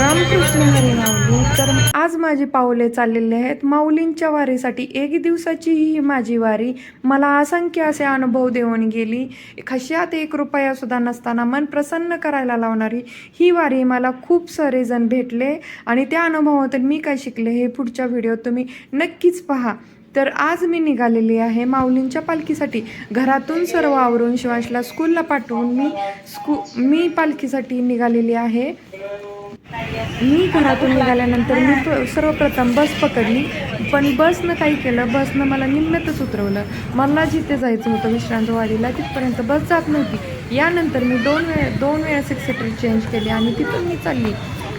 रामकृष्ण हरी माऊली तर आज माझी पावले चाललेली आहेत. माऊलींच्या वारीसाठी एक दिवसाची ही माझी वारी मला असंख्य असे अनुभव देऊन गेली. खशात एक रुपया सुद्धा नसताना मन प्रसन्न करायला लावणारी ही वारी मला खूप सारे जण भेटले आणि त्या अनुभवातून मी काय शिकले हे पुढच्या व्हिडिओत तुम्ही नक्कीच पहा. तर आज मी निघालेली आहे माऊलींच्या पालखीसाठी. घरातून सर्व आवरून शिवांशला स्कूलला पाठवून मी स्कू मी पालखीसाठी निघालेली आहे. मी घरातून निघाल्यानंतर मी सर्वप्रथम बस पकडली. पण बसनं काही केलं बसनं मला निम्म्यातच उतरवलं. मला जिथे जायचं होतं विश्रांतवाडीला तिथपर्यंत बस जात नव्हती. यानंतर मी दोन वेळ दोन वेळा सिक्स सीटर चेंज केली आणि तिथून मी चालली.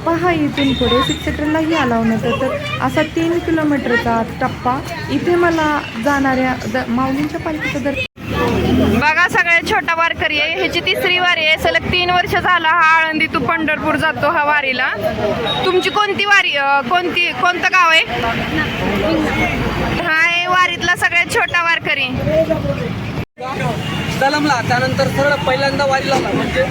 पहा इथून पुढे सिक्स सीटरलाही आला नव्हतं. तर असा तीन किलोमीटरचा टप्पा इथे मला जाणाऱ्या द माऊलींच्या पालखीचं दर बघा सगळ्यात छोटा वारकरी आहे. ह्याची तिसरी वारी आहे. सलग तीन वर्ष झाला हा आळंदी तू पंढरपूर जातो हा वारीला. तुमची कोणती वारी कोणती कोणतं गाव आहे? हा आहे वारीतला सगळ्यात छोटा वारकरी. सलमला त्यानंतर सरळ पहिल्यांदा वारी लावला म्हणजे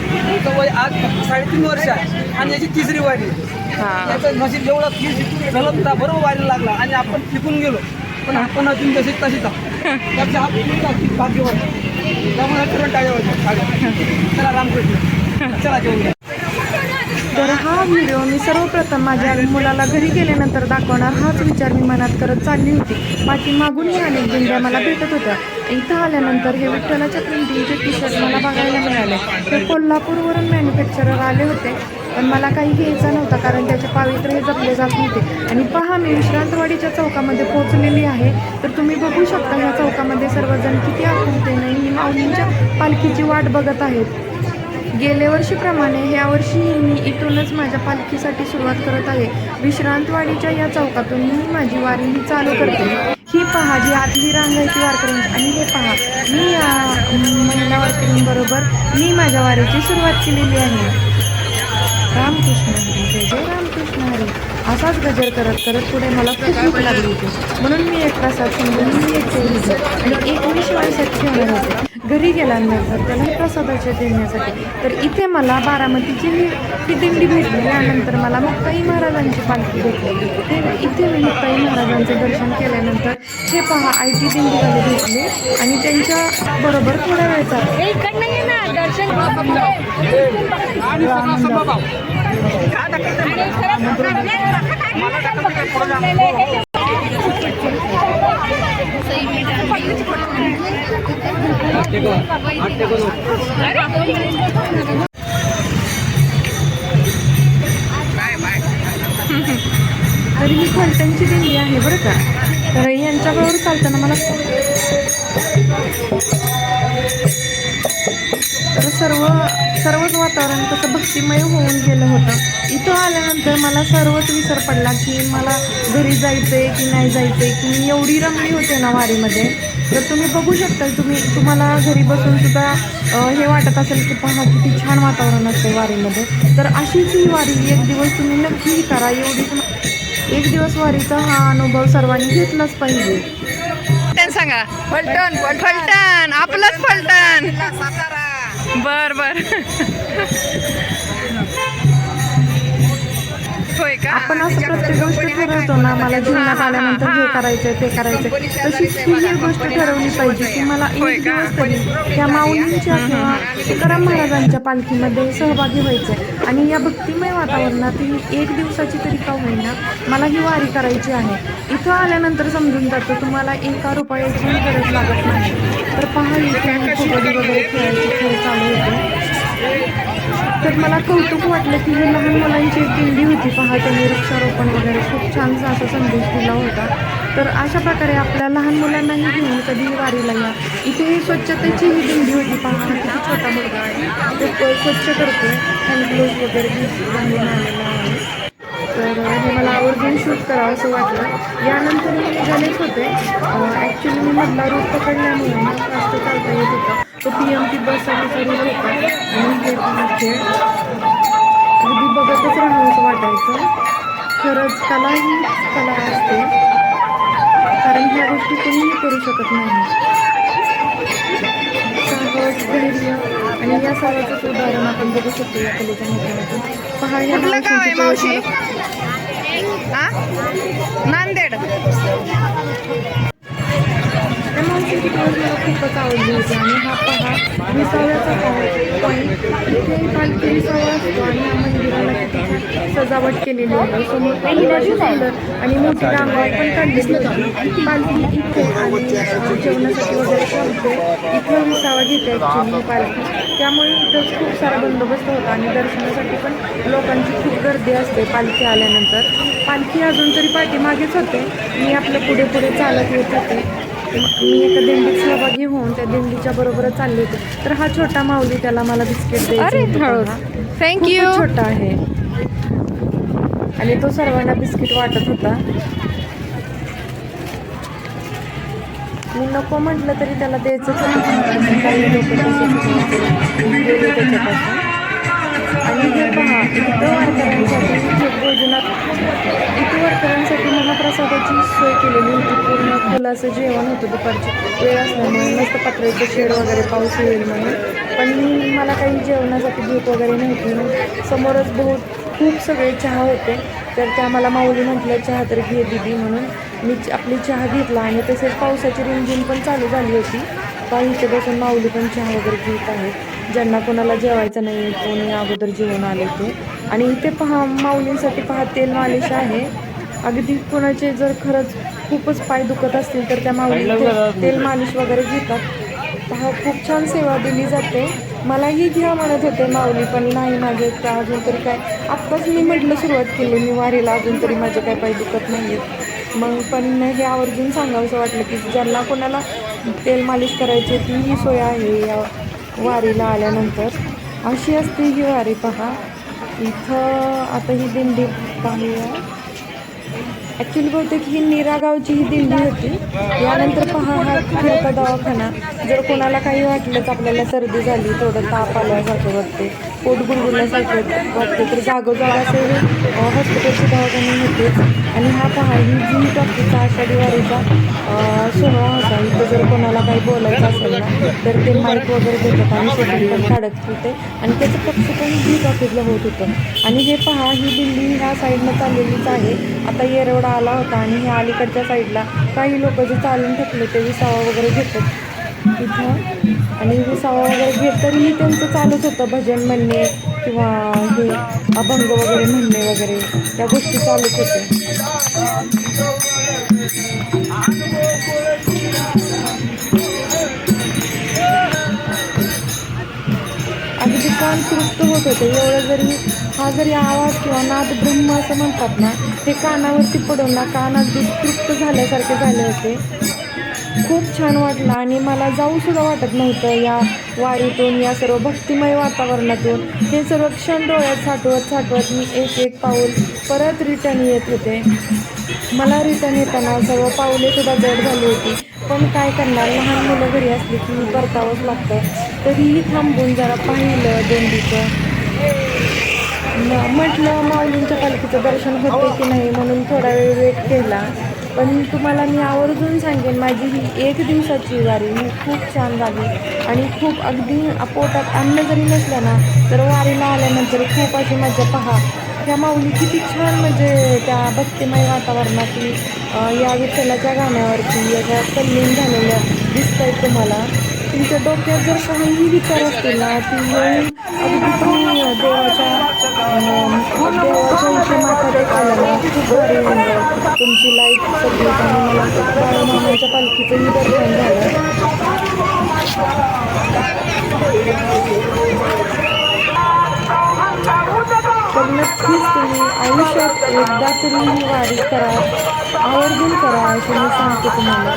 वय आज साडेतीन वर्ष आहे आणि याची तिसरी वारी. त्याचं नशीब जेवढा तीस सलमता बरोबर वारीला लागला आणि आपण टिकून गेलो. पण आपण अजून जशी तशीच आहोत भाग्यवान तर हा व्हिडिओ मी सर्वप्रथम माझ्या मुलाला घरी गेल्यानंतर दाखवणार हाच विचार मी मनात करत चालली होती. बाकी मागूनही अनेक दिंड्या मला भेटत होत्या. इथं आल्यानंतर हे विठ्ठलाच्या प्रिंटिंगचे टी शर्ट मला बघायला मिळाले ते कोल्हापूरवरून मॅन्युफॅक्चरर आले होते. पण मला काही घ्यायचा नव्हता कारण त्याचे पावित्र्य हे जपले जात नव्हते. आणि पहा मी विश्रांतवाडीच्या चौकामध्ये पोहोचलेली आहे. तर तुम्ही बघू शकता ह्या चौकामध्ये सर्वजण किती आकृतीने ही माऊलींच्या पालखीची वाट बघत आहेत. गेल्या वर्षीप्रमाणे ह्या वर्षी मी इथूनच माझ्या पालखीसाठी सुरुवात करत आहे. विश्रांतवाडीच्या या चौकातून मी माझी वारी ही चालू करते. ही पहा जी आतली रांग आहे ती वारकऱ्यांची. आणि हे पहा मी या महिला वारकऱ्यांबरोबर मी माझ्या वारीची सुरुवात केलेली आहे. रामकृष्ण हरी. जय जय रामकृष्ण हरी. असाच गजर करत करत पुढे मला खूप भूक लागली होती. म्हणून मी एक प्रसाद समजून मी एक ठेवली आणि एक मी शिवायसाठी होणार होते. घरी गेल्यानंतर त्याला हे प्रसादाच्या देण्यासाठी तर इथे मला बारामतीची ही ही दिंडी भेटली यानंतर मला मुक्ताई महाराजांची पालखी भेटली. ते इथे मी मुक्ताई महाराजांचं दर्शन केल्यानंतर हे पहा आय टी दिंडीवाले भेटले आणि त्यांच्या बरोबर थोड्या वेळ तरी मी फलटणची दिंडी आहे बरं का? तर यांच्याबरोबर चालताना मला? तर सर्व सर्वच वातावरण तसं भक्तिमय होऊन गेलं होतं. इथं आल्यानंतर मला सर्वच विसर पडला की मला घरी जायचं आहे की नाही जायचं आहे की मी एवढी रमणी होते ना वारीमध्ये. तर तुम्ही बघू शकता तुम्ही तुम्हाला घरी बसून सुद्धा हे वाटत असेल की पहा किती छान वातावरण असते वारीमध्ये. तर अशीच ही वारी एक दिवस तुम्ही नक्की करा. एवढी एक दिवस वारीचा हा अनुभव सर्वांनी घेतलाच पाहिजे. सांगा. फलटण फलटण आपलंच फलटण. बर बर. होय का? आपण असं प्रत्येक गोष्ट ठरवतो ना मला जीवनात आल्यानंतर हे करायचंय ते करायचंय. तशीच ही एक गोष्ट ठरवली पाहिजे की मला एक? दिवस तरी त्या माऊलींच्या किंवा तुकाराम महाराजांच्या पालखीमध्ये सहभागी व्हायचंय. आणि या भक्तिमय वातावरणात ही एक दिवसाची तरी का होईना मला ही वारी करायची आहे. इथं आल्यानंतर समजून जातं तुम्हाला एका रुपयाची गरज लागत नाही. तर पहा इथे फुगडी वगैरे खेळायचे खेळ चालू होते. तर मला कौतुक वाटलं की ही लहान मुलांची दिंडी होती पहा त्यांनी वृक्षारोपण वगैरे खूप छानसा असा संदेश दिला होता. तर अशा प्रकारे आपल्या लहान मुलांनाही घेऊन कधीही वारीला या. इथे ही स्वच्छतेची ही दिंडी होती पहा किती छोटा मुलगा आहे. तो स्वच्छ करतो. हँडग्लोव्ह वगैरे घालून आलेला आहे तर हे मला आवर्जून शूट करावं असं वाटलं. यानंतर मी निघालेच होते. ॲक्च्युली मी मधला रूट पकडल्यामुळे मला जास्त चालता येत होतं. तो पी एम टी बससाठी रूट होता. आणि खेळ अगदी बघतच राहावं असं वाटायचं. खरंच कला ही कला असते. कारण ह्या गोष्टी कोणीही करू शकत नाही. साहस धैर्य आणि या सर्वाचंच उदाहरण आपण बघू शकतो या कलेच्या माध्यमातून. पहा ह्या कुठलं गाव आहे मावशी? मावशींची आ? नांदेड. मावशीची दिवस मला खूपच आवडली होती आणि हा पहा विसाव्याचा पॉईंट. इथे पालखी विसावा असतो आणि या मंदिराला सजावट केलेली आहे समोर सुंदर आणि मोठी रांगोळी पण काढलेली होती. पालखी इथे आणि जेवणासाठी वगैरे थांबते इथं विसावा घेते ॲक्च्युली ही पालखी त्यामुळे इथं खूप सारा बंदोबस्त होता आणि दर्शनासाठी पण लोकांची खूप गर्दी असते पालखी आल्यानंतर. पालखी अजून तरी पाठीमागेच होते. मी आपलं पुढे पुढे चालत येत होते. मी एका दिंडीत सहभागी होऊन त्या दिंडीच्या बरोबरच चालले होते. तर हा छोटा माऊली त्याला मला बिस्किट द्यायचं. थँक्यू छोटा आहे. आणि तो सर्वांना बिस्किट वाटत होता. मी नको म्हटलं तरी त्याला काही लोक वारकऱ्यांसाठी सोय केलेली होती. पूर्ण फुलाचं जेवण होतं दुपारची. वेळ असल्यामुळे मस्त पत्र्याचं शेड वगैरे पाऊस येईल म्हणून. पण मी मला काही जेवणासाठी भूक वगैरे नव्हती म्हणून समोरच बहुत खूप सगळे चहा होते. तर त्या मला माऊली म्हटलं चहा तर घे दिदी म्हणून मी च- आपली चहा घेतला आणि तसेच पावसाची रिमझिम पण चालू झाली होती. पण इथे बसून माऊली पण चहा वगैरे घेत आहेत. ज्यांना कोणाला जेवायचं नाही कोणी अगोदर जेवण आले ते. आणि इथे पहा माऊलींसाठी पहा तेल मालिश आहे. अगदी कोणाचे जर खरंच खूपच पाय दुखत असतील तर त्या माऊली तेल मालिश वगैरे घेतात. पहा खूप छान सेवा दिली जाते. मलाही घ्या म्हणत होते माऊली पण नाही माझे त्या अजून तरी काय. आत्ताच मी म्हटलं सुरुवात केली मी वारीला अजून तरी माझे काय पाय दुखत नाही आहेत मग पण हे आवर्जून सांगावंसं वाटलं की ज्यांना कोणाला तेल मालिश करायची ती ही सोय आहे या वारीला आल्यानंतर. अशी असते ही वारी पहा. इथं आता ही दिंडी पाहूया ॲक्च्युली बहुतेक ही नीरा गावची ही दिंडी होती. यानंतर पहा हा फिरता दवाखाना. जर कोणाला काही वाटलंच आपल्याला सर्दी झाली थोडं ताप आल्यासारखं वाटते पोट गुडगुडल्यासारखं वाटते. तर जागोजाग असे हॉस्पिटलचे दवाखाने होतेच. आणि हा पहा ही जी टॉकीचा आषाढी वारीचा सोहळा होता इथं जर कोणाला काही बोलायचं असेल ना तर ते माईक वगैरे देतात आणि शूटिंग पण काढत होते. आणि त्याचं पक्ष पण जी टॉकीजला होत होतं. आणि हे पहा ही बिल्डिंग ह्या साईडनं चाललेलीच आहे. आता येरवडा आला होता आणि ह्या अलीकडच्या साईडला काही लोक जे चालून ठेकले ते विसावा वगैरे घेतात. तिथं आणि विसावा वगैरे घेत तरीही त्यांचं चालूच होतं भजन म्हणणे किंवा हे अभंग वगैरे म्हणणे वगैरे. त्या गोष्टी चालूच होत्या. अगदी कान तृप्त होत होते. एवढं जरी हा जरी आवाज किंवा नाद ब्रह्म असं म्हणतात ना हे कानावरती पडून ना कान अगदी तृप्त झाल्यासारखे झाले होते. खूप छान वाटलं आणि मला जाऊसुद्धा वाटत नव्हतं या वारीतून या सर्व भक्तिमय वातावरणातून. हे सर्व क्षण डोळ्यात साठवत साठवत मी एक एक पाऊल परत रिटर्न येत होते. मला रिटर्न येताना सर्व पाऊलेसुद्धा जड झाली होती. पण काय करणार? लहान मुलं घरी असली की परतावंच लागतं. तरीही थांबून जरा पाहिलं दिंडीचं. म्हटलं माऊलींच्या पालखीचं दर्शन होते की नाही म्हणून थोडा वेळ वेट केला. पण तुम्हाला मी आवर्जून सांगेन माझी ही एक दिवसाची वारी ही खूप छान झाली आणि खूप अगदी पोटात अन्न जरी नसलं ना तर वारीला आल्यानंतर खूप अशी मजा पहा. त्या माऊली किती छान म्हणजे त्या भक्तिमय वातावरणातली या विठ्ठलाच्या गाण्यावरती याच्या तल्लीन झालेल्या दिसत आहेत तुम्हाला. तुमच्या डोक्यात जर काहीही विचार असतील ना ती येऊन अगदी तुम्ही देवाच्या देवाच्या विषयी माथा टेकायला ना खूप भारी होऊन जाईल तुमची लाईफ सगळी आणि मला बाळूमामाच्या पालखीचंही दर्शन झालं. तर नक्कीच तुम्ही आयुष्यात एकदा तरी ही वारी करा आवर्जून करा असं मी सांगते तुम्हाला.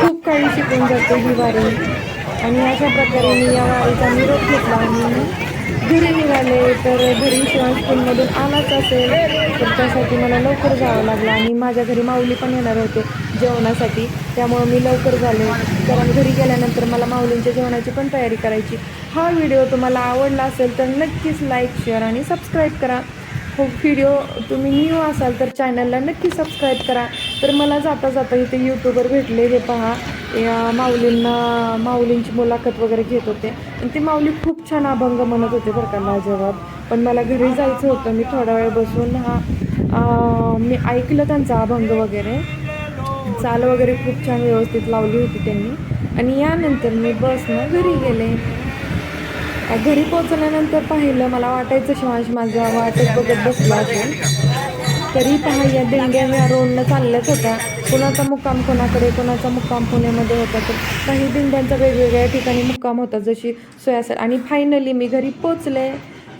खूप काही शिकून जाते ही वारी. आणि अशा प्रकारे मी या वारीचा निरोप घेतला आणि घरी निघाले. तर घरी शिवाय स्कूलमधून आलाच असेल तर त्यासाठी मला लवकर जावं लागलं आणि माझ्या घरी माऊली पण येणार होते जेवणासाठी. त्यामुळं मी लवकर झाले. कारण घरी गेल्यानंतर मला माऊलींच्या जेवणाची पण तयारी करायची. हा व्हिडिओ तुम्हाला आवडला असेल तर नक्कीच लाईक शेअर आणि सबस्क्राईब करा. हो व्हिडिओ तुम्ही न्यू असाल तर चॅनलला नक्की सबस्क्राईब करा. तर मला जाता जाता इथे यूट्यूबवर भेटले. हे पहा. या माऊलींना माऊलींची मुलाखत वगैरे घेत होते. आणि ती माऊली खूप छान अभंग म्हणत होते बरं का लाजवाब पण मला घरी जायचं होतं. मी थोडा वेळ बसून हा मी ऐकलं त्यांचा अभंग वगैरे. चाल वगैरे खूप छान व्यवस्थित लावली होती त्यांनी. आणि यानंतर मी बसनं घरी गेले. घरी पोचल्यानंतर पाहिलं मला वाटायचं शिवांश माझा वाटत बघत बसला असेल. तरी पहा या दिंड्या ह्या रोडनं चालल्याच होत्या कोणाचा मुक्काम कोणाकडे कोणाचा मुक्काम पुण्यामध्ये होता तर काही दिंड्यांचा वेगवेगळ्या ठिकाणी मुक्काम होता जशी सोयासर आणि फायनली मी घरी पोचले.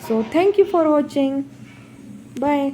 So thank you for watching bye